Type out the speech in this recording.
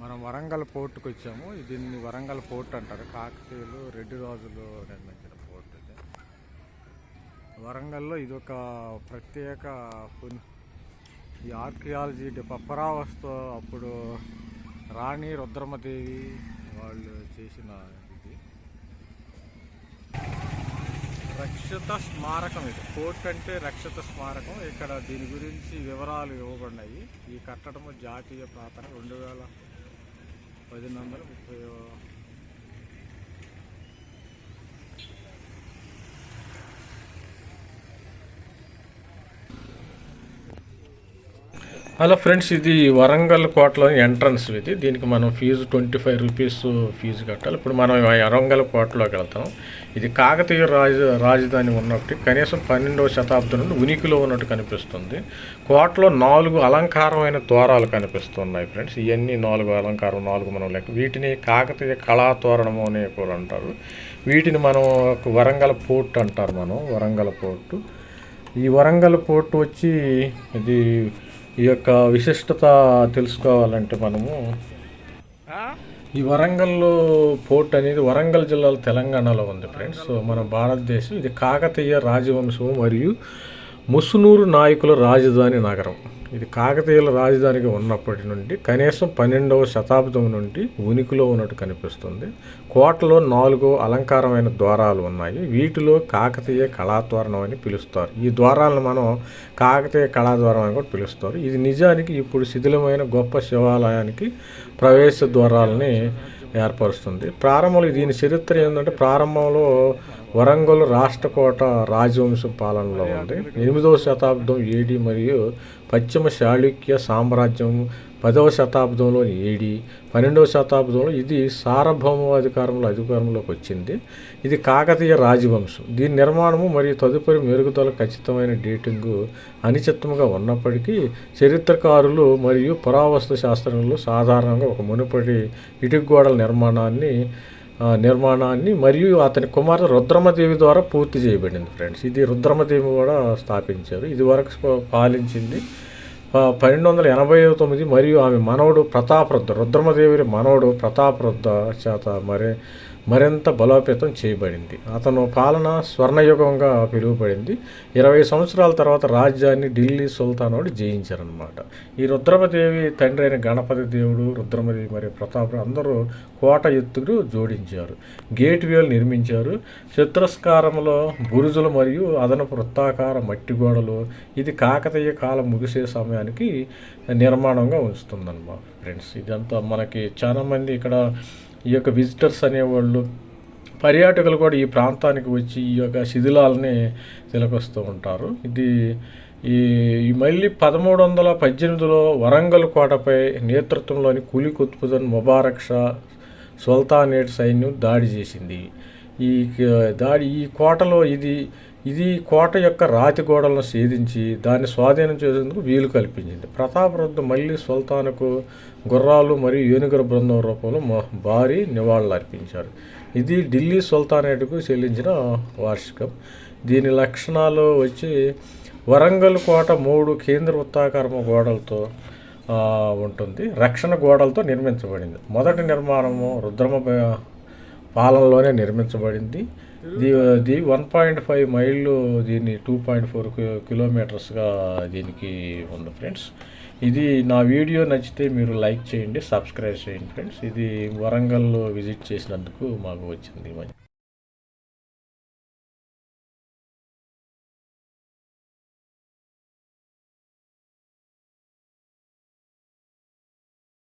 మనం వరంగల్ పోర్టుకు వచ్చాము. దీన్ని వరంగల్ పోర్ట్ అంటారు. కాకతీయులు రెడ్డి రాజులు నిర్మించిన పోర్ట్ ఇది. వరంగల్లో ఇది ఒక ప్రత్యేక ఈ ఆర్కియాలజీ పప్పరావస్తు అప్పుడు రాణి రుద్రమదేవి వాళ్ళు చేసిన ఇది. రక్షిత స్మారకం ఇది. కోర్ట్ అంటే రక్షిత స్మారకం. ఇక్కడ దీని గురించి వివరాలు ఇవ్వబడినాయి. ఈ కట్టడము జాతీయ ప్రాంతం రెండు వేల పదిహేను వందల ముప్పై హలో ఫ్రెండ్స్ ఇది వరంగల్ కోటలోని ఎంట్రన్స్ ఇది దీనికి మనం fee twenty five rupees fee కట్టాలి. ఇప్పుడు మనం వరంగల్ కోటలోకి వెళ్తాం. ఇది కాకతీయ రాజ రాజధాని ఉన్నట్టు కనీసం పన్నెండవ శతాబ్దం నుండి ఉనికిలో ఉన్నట్టు కనిపిస్తుంది. కోటలో నాలుగు అలంకారమైన ద్వారాలు కనిపిస్తున్నాయి ఫ్రెండ్స్. ఇవన్నీ నాలుగు అలంకారం నాలుగు మనం లెక్క. వీటిని కాకతీయ కళాతోరణము అనే కూడా అంటారు. వీటిని మనం వరంగల్ పోర్ట్ అంటారు మనం వరంగల్ పోర్టు. ఈ వరంగల్ పోర్టు వచ్చి ఇది ఈ యొక్క విశిష్టత తెలుసుకోవాలంటే మనము ఈ వరంగల్ పోర్ట్ అనేది వరంగల్ జిల్లాలో తెలంగాణలో ఉంది ఫ్రెండ్స్. సో మన భారతదేశం ఇది కాకతీయ రాజవంశం మరియు ముసునూరు నాయకుల రాజధాని నగరం. ఇది కాకతీయుల రాజధానికి ఉన్నప్పటి నుండి కనీసం పన్నెండవ శతాబ్దం నుండి ఉనికిలో ఉన్నట్టు కనిపిస్తుంది. కోటలో నాలుగు అలంకారమైన ద్వారాలు ఉన్నాయి. వీటిలో కాకతీయ కళాద్వారం అని పిలుస్తారు. ఈ ద్వారాలను మనం కాకతీయ కళాద్వారం అని కూడా పిలుస్తారు. ఇది నిజానికి ఇప్పుడు శిథిలమైన గొప్ప శివాలయానికి ప్రవేశ ద్వారాలని ఏర్పరుస్తుంది. ప్రారంభంలో దీని చరిత్ర ఏంటంటే ప్రారంభంలో వరంగల్ రాష్ట్రకోట రాజవంశం పాలనలో ఉంది. ఎనిమిదవ శతాబ్దం ఏడి మరియు పశ్చిమ చాళుక్య సామ్రాజ్యం పదవ శతాబ్దంలోని ఏడి పన్నెండవ శతాబ్దంలో ఇది సార్వభౌమ అధికారంలో అధికారంలోకి వచ్చింది. ఇది కాకతీయ రాజవంశం. దీని నిర్మాణము మరియు తదుపరి మెరుగుదల ఖచ్చితమైన డేటింగ్ అనిశ్చితంగా ఉన్నప్పటికీ చరిత్రకారులు మరియు పురావస్తు శాస్త్రంలో సాధారణంగా ఒక మునుపటి ఇటుక గోడల నిర్మాణాన్ని నిర్మాణాన్ని మరియు అతని కుమార్తె రుద్రమదేవి ద్వారా పూర్తి చేయబడింది ఫ్రెండ్స్. ఇది రుద్రమదేవి కూడా స్థాపించారు. ఇది వరకు పాలించింది పన్నెండు వందల ఎనభై తొమ్మిది మరియు ఆమె మనవడు ప్రతాపరుద్ర రుద్రమదేవి మనవడు ప్రతాపరుద్ర చేత మరి మరింత బలోపేతం చేయబడింది. అతను పాలన స్వర్ణయుగంగా పిలువబడింది. ఇరవై సంవత్సరాల తర్వాత రాజ్యాన్ని ఢిల్లీ సుల్తానుడు జయించారనమాట ఈ రుద్రమదేవి తండ్రి అయిన గణపతి దేవుడు రుద్రమదేవి మరియు ప్రతాపుడు అందరూ కోట ఎత్తులు జోడించారు. గేట్ వేలు నిర్మించారు. చతురస్కారంలో బురుజులు మరియు అదనపు వృత్తాకార మట్టి గోడలు ఇది కాకతీయ కాలం ముగిసే సమయానికి నిర్మాణంగా ఉంచుతుందన్నమాట. ఫ్రెండ్స్ ఇదంతా మనకి చాలామంది ఇక్కడ ఈ యొక్క విజిటర్స్ అనేవాళ్ళు పర్యాటకులు కూడా ఈ ప్రాంతానికి వచ్చి ఈ యొక్క శిథిలాలని తిలకొస్తూ ఉంటారు. ఇది ఈ మళ్ళీ పదమూడు వందల పద్దెనిమిదిలో వరంగల్ కోటపై నేతృత్వంలోని కులి కుత్బుదన్ ముబారక్ షా సుల్తానేట్ సైన్యం దాడి చేసింది. ఈ దాడి ఈ కోటలో ఇది ఇది కోట యొక్క రాతి గోడలను ఛేదించి దాన్ని స్వాధీనం చేసేందుకు వీలు కల్పించింది. ప్రతాపరుద్ర మళ్ళీ సుల్తాన్కు గుర్రాలు మరియు ఏనుగుల బృందం రూపంలో భారీ నివాళులు అర్పించారు. ఇది ఢిల్లీ సుల్తానేట్కు చెల్లించిన వార్షికం. దీని లక్షణాలు వచ్చి వరంగల్ కోట మూడు కేంద్ర వృత్తాకారము గోడలతో ఉంటుంది. రక్షణ గోడలతో నిర్మించబడింది. మొదటి నిర్మాణము రుద్రమ పాలనలోనే నిర్మించబడింది. దీ ది వన్ పాయింట్ ఫైవ్ మైళ్ళు దీన్ని టూ పాయింట్ ఫోర్ కిలోమీటర్స్గా దీనికి ఉంది ఫ్రెండ్స్. ఇది నా వీడియో నచ్చితే మీరు లైక్ చేయండి సబ్స్క్రైబ్ చేయండి ఫ్రెండ్స్. ఇది వరంగల్లో విజిట్ చేసినందుకు మాకు వచ్చింది.